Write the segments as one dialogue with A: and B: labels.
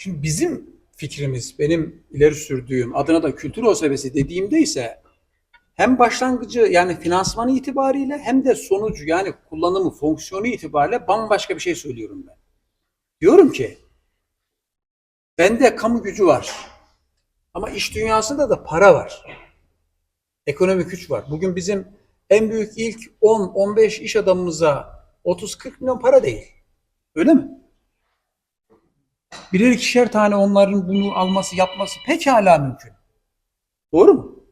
A: Şimdi bizim fikrimiz, benim ileri sürdüğüm, adına da kültür OSB'si dediğimde ise hem başlangıcı yani finansmanı itibariyle hem de sonucu yani kullanımı, fonksiyonu itibariyle bambaşka bir şey söylüyorum ben. Diyorum ki bende kamu gücü var. Ama iş dünyasında da para var. Ekonomik güç var. Bugün bizim en büyük ilk 10-15 iş adamımıza 30-40 milyon para değil. Öyle mi? Birer ikişer tane onların bunu alması, yapması pekala mümkün. Doğru mu?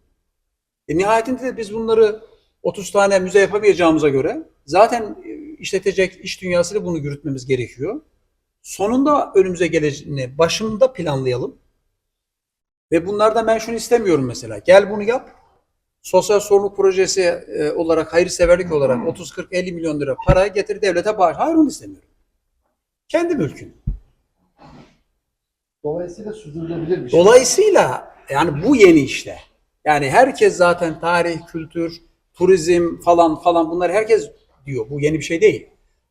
A: E nihayetinde de biz bunları 30 tane müze yapamayacağımıza göre zaten e, işletecek iş dünyasıyla bunu yürütmemiz gerekiyor. Sonunda önümüze geleceğini başında planlayalım. Ve bunlardan ben şunu istemiyorum mesela. Gel bunu yap. Sosyal sorumluluk projesi e, olarak, hayırseverlik olarak 30, 40, 50 milyon lira para getir devlete bağış. Hayır onu istemiyorum. Kendi mülkün.
B: Dolayısıyla sürdürülebilir bir şey.
A: Dolayısıyla yani bu yeni işte. Yani herkes zaten tarih, kültür, turizm falan falan bunlar herkes diyor. Bu yeni bir şey değil.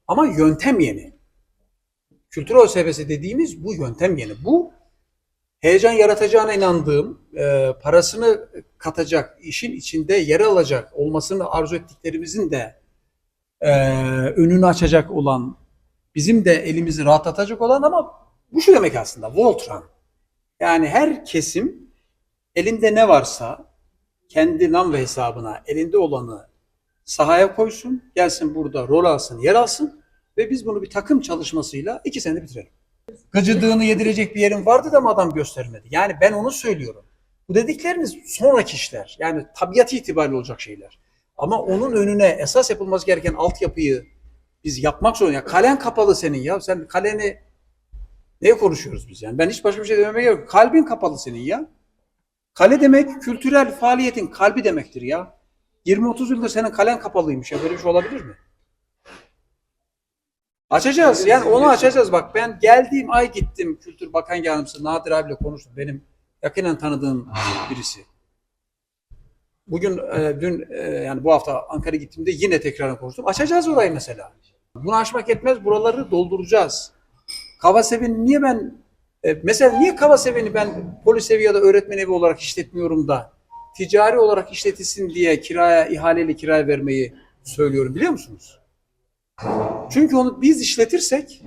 A: Ama yöntem yeni. Kültür OSB'si dediğimiz bu yöntem yeni. Bu heyecan yaratacağına inandığım, e, parasını katacak, işin içinde yer alacak olmasını arzu ettiklerimizin de e, önünü açacak olan, bizim de elimizi rahatlatacak olan ama bu şu demek aslında, Voltran. Yani her kesim elinde ne varsa kendi nam ve hesabına elinde olanı sahaya koysun, gelsin burada rol alsın, yer alsın ve biz bunu bir takım çalışmasıyla iki senede bitirelim. Gıcıdığını yedirecek bir yerin vardı da mı adam göstermedi? Yani ben onu söylüyorum. Bu dedikleriniz sonraki işler. Yani tabiat itibariyle olacak şeyler. Ama onun önüne esas yapılması gereken altyapıyı biz yapmak zorunda. Ya kalen kapalı senin ya. Sen kaleni neye konuşuyoruz biz yani? Ben hiç başka bir şey dememe gerek yok. Kalbin kapalı senin ya. Kale demek kültürel faaliyetin kalbi demektir ya. 20-30 yıldır senin kalen kapalıymış ya. Böyle bir şey olabilir mi? Açacağız. Yani onu açacağız. Bak ben geldiğim ay gittim Kültür Bakan Yardımcısı Nadir abiyle konuştum. Benim yakinen tanıdığım birisi. Bugün, e, dün e, yani bu hafta Ankara'ya gittiğimde yine tekrar konuştum. Açacağız orayı mesela. Bunu aşmak etmez. Buraları dolduracağız. Kavasevi'ni niye ben e, mesela niye Kavasevi'ni ben polis evi ya da öğretmen evi olarak işletmiyorum da ticari olarak işletilsin diye kiraya, ihaleyle kiraya vermeyi söylüyorum biliyor musunuz? Çünkü onu biz işletirsek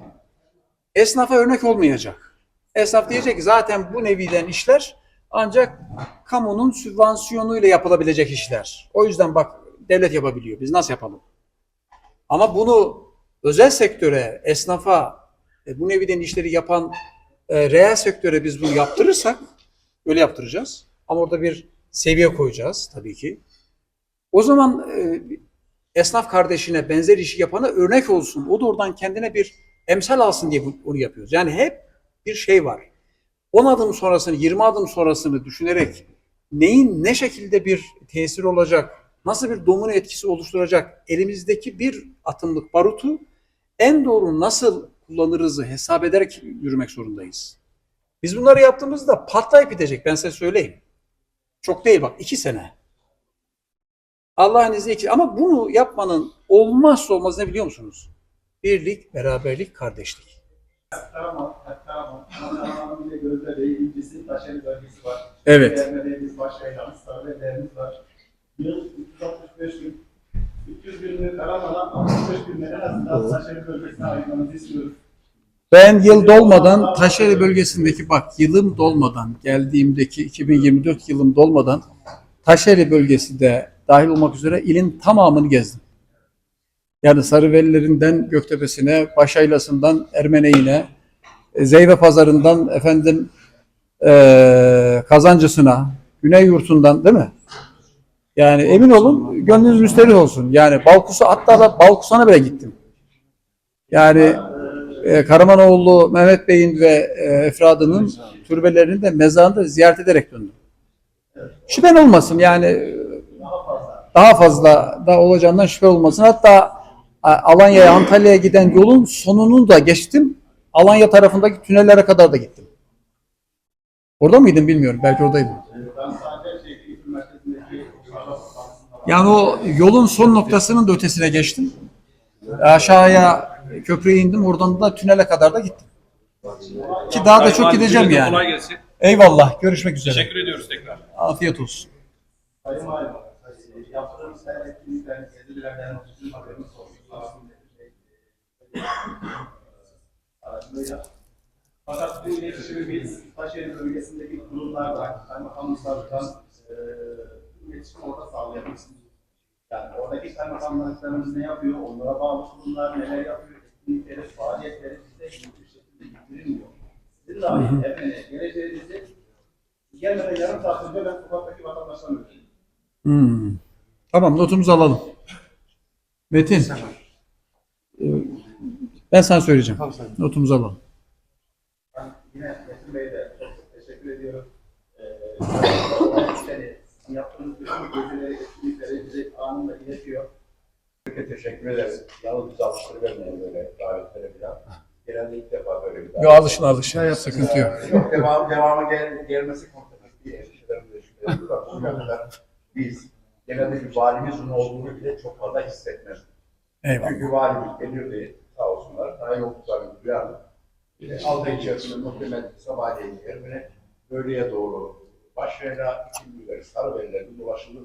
A: esnafa örnek olmayacak. Esnaf diyecek ki zaten bu neviden işler ancak kamunun sübvansiyonuyla yapılabilecek işler. O yüzden bak devlet yapabiliyor. Biz nasıl yapalım? Ama bunu özel sektöre, esnafa, e, bu neviden işleri yapan e, reel sektöre biz bunu yaptırırsak öyle yaptıracağız. Ama orada bir seviye koyacağız tabii ki. O zaman e, esnaf kardeşine benzer işi yapana örnek olsun. O da oradan kendine bir emsal alsın diye bu- bunu yapıyoruz. Yani hep bir şey var. 10 adım sonrasını, 20 adım sonrasını düşünerek neyin ne şekilde bir tesir olacak, nasıl bir domino etkisi oluşturacak elimizdeki bir atımlık barutu en doğru nasıl kullanırızı hesap ederek yürümek zorundayız. Biz bunları yaptığımızda patlayıp gidecek ben size söyleyeyim. Çok değil bak iki sene. Allah'ın izniyle iki ama bunu yapmanın olmazsa olmaz ne biliyor musunuz? Birlik, beraberlik, kardeşlik.
C: Taşeli bölgesi var.
A: Evet.
C: Derneğimiz var, Şeyhans, Sarıbelerimiz var. Yıl 365 gün, 300 günlük Karaman'a 65 gün en azından Taşeli bölgesine ayırmanızı istiyoruz.
A: Ben yıl dolmadan Taşeli bölgesindeki bak yılım dolmadan geldiğimdeki 2024 yılım dolmadan Taşeli bölgesi de dahil olmak üzere ilin tamamını gezdim. Yani Sarıvelilerinden Göktepe'sine, Başaylası'ndan Ermeneğine, e, Zeyve Pazarı'ndan efendim eee Kazancısı'na, Güney Yurt'undan değil mi? Yani emin olun gönlünüz müsterih olsun. Yani Balkus'a hatta da Balkus'a bile gittim. Yani e, Karamanoğlu Mehmet Bey'in ve e, Efradının türbelerini de mezarını da ziyaret ederek döndüm. Şüphen olmasın yani daha fazla da olacağından şüphe olmasın. Hatta Alanya'ya, Antalya'ya giden yolun sonunu da geçtim. Alanya tarafındaki tünellere kadar da gittim. Orada mıydın bilmiyorum. Belki oradaydım. Yani o yolun son noktasının da ötesine geçtim. Aşağıya köprüye indim. Oradan da tünele kadar da gittim. Ki daha da çok gideceğim
B: Kolay
A: yani.
B: gelsin.
A: Eyvallah. Görüşmek üzere.
B: Teşekkür ediyoruz tekrar.
A: Afiyet olsun.
C: Sayın Valim, yaptığımız her etkinlikten, gezilerden bizim haberimiz olsun. Fakat bu iletişimi biz Taşehir bölgesindeki kurumlarla, kaymakamlıklardan e, iletişim orada sağlayabiliriz. Yani oradaki kaymakamlıklarımız ne yapıyor, onlara bağlı kurumlar neler yapıyor, etkinlikleri, faaliyetleri bize hiçbir şekilde bildirilmiyor. Sizin dahi Ermeni geleceğinizi gelmeden yarım saat önce ben sokaktaki vatandaşlarla görüştüm.
A: Hmm. Tamam notumuzu alalım. Metin. Ee, Ben sana söyleyeceğim. Notumuzu alalım.
C: Ben yine Metin Bey'e de çok teşekkür ediyorum. Ee, yaptığınız bütün gezileri, etkinlikleri bize anında iletiyor.
D: Çok teşekkür ederiz. Yalnız bizi alıştırıvermeyin böyle davetlere falan. Genelde ilk defa böyle bir davet.
A: Yo alışın alışın. Sıkıntı yok.
D: Yok devam, devamı gel, gelmesi konusunda bir endişelerimiz de şüphelerim var. Bugüne kadar biz genelde bir valimizin olduğunu bile çok fazla hissetmezdik.
A: Eyvallah.
D: Çünkü valimiz gelirdi sağ olsunlar. Daha yokluklarını duyardı. İşte aldı içerisinde muhtemelen sabahleyin Ermeni öğleye doğru başlayla iki günleri sarı belirlerdi dolaşılır.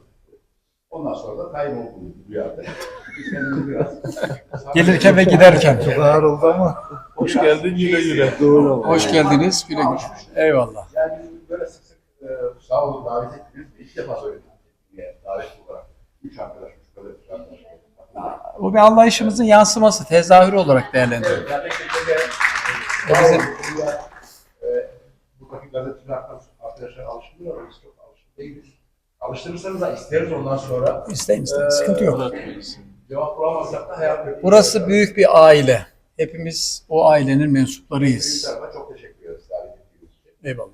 D: Ondan sonra da tayin olduğunu duyardı. Biz kendimizi biraz
A: Gelirken ve giderken.
E: Ağır oldu ama hoş geldin güle güle. Doğru
A: Hoş geldiniz. Güle güle. Eyvallah.
D: Yani böyle sık sık e, sağ olun davet ettiniz. İlk defa söyledim. Yani davet olarak. Üç arkadaş, üç kadar, üç arkadaş.
A: O bir anlayışımızın yansıması, tezahürü olarak değerlendiriyoruz.
D: Yani şekilde
A: O bizim-
D: Alıştırırsanız da isteriz ondan sonra.
A: İsteyin isteyin. Sıkıntı yok.
D: Cevap bulamazsak da hayal bekliyoruz.
A: Burası büyük bir aile. Hepimiz o ailenin mensuplarıyız.
D: Çok teşekkür ederiz.
A: Eyvallah.